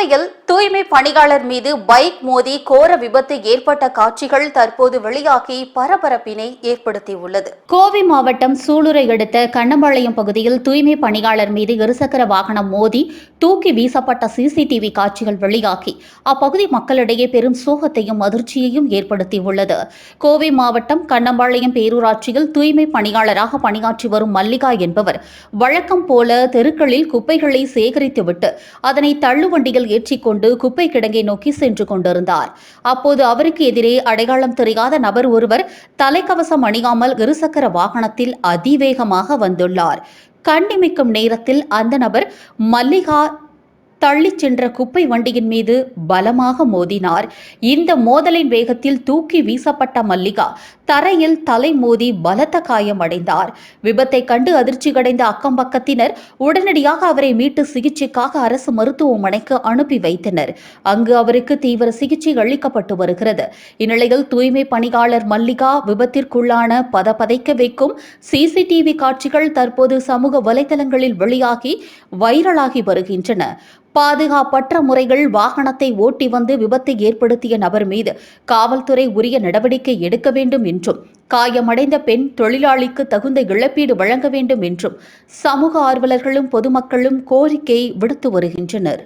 கோவையில் தூய்மை பணியாளர் மீது பைக் மோதி கோர விபத்து ஏற்பட்ட காட்சிகள் தற்போது வெளியாகி பரபரப்பினை ஏற்படுத்தியுள்ளது. கோவை மாவட்டம் சூலூரை அடுத்த கண்ணம்பாளையம் பகுதியில் தூய்மை பணியாளர் மீது இருசக்கர வாகனம் மோதி தூக்கி வீசப்பட்ட சிசிடிவி காட்சிகள் வெளியாகி அப்பகுதி மக்களிடையே பெரும் சோகத்தையும் அதிர்ச்சியையும் ஏற்படுத்தியுள்ளது. கோவை மாவட்டம் கண்ணம்பாளையம் பேரூராட்சியில் தூய்மை பணியாளராக பணியாற்றி வரும் மல்லிகா என்பவர் வழக்கம் போல தெருக்களில் குப்பைகளை சேகரித்துவிட்டு அதனை தள்ளுவண்டியில் ஏற்றிக்கொண்டு குப்பை கிடங்கை நோக்கி சென்று கொண்டிருந்தார். அப்போது அவருக்கு எதிரே அடையாளம் தெரியாத நபர் ஒருவர் தலைக்கவசம் அணியாமல் இருசக்கர வாகனத்தில் அதிவேகமாக வந்துள்ளார். கண்ணிமைக்கும் நேரத்தில் அந்த நபர் மல்லிகா தள்ளிச் சென்ற குப்பை வண்டியின் மீது பலமாக மோதினார். இந்த மோதலின் வேகத்தில் தூக்கி வீசப்பட்ட மல்லிகா தரையில் தலை மோதி பலத்த காயமடைந்தார் விபத்தை கண்டு அதிர்ச்சியடைந்த அக்கம் பக்கத்தினர் உடனடியாக அவரை மீட்டு சிகிச்சைக்காக அரசு மருத்துவமனைக்கு அனுப்பி வைத்தனர். அங்கு அவருக்கு தீவிர சிகிச்சை அளிக்கப்பட்டு வருகிறது. இந்நிலையில் தூய்மை பணியாளர் மல்லிகா விபத்திற்குள்ளான பதபதைக்க வைக்கும் சிசிடிவி காட்சிகள் தற்போது சமூக வலைதளங்களில் வெளியாகி வைரலாகி வருகின்றன. பாதுகாப்பற்ற முறைகள் வாகனத்தை ஓட்டி வந்து விபத்தை ஏற்படுத்திய நபர் மீது காவல்துறை உரிய நடவடிக்கை எடுக்க வேண்டும் என்றும் காயமடைந்த பெண் தொழிலாளிக்கு தகுந்த இழப்பீடு வழங்க வேண்டும் என்றும் சமூக ஆர்வலர்களும் பொதுமக்களும் கோரிக்கை விடுத்து வருகின்றனர்.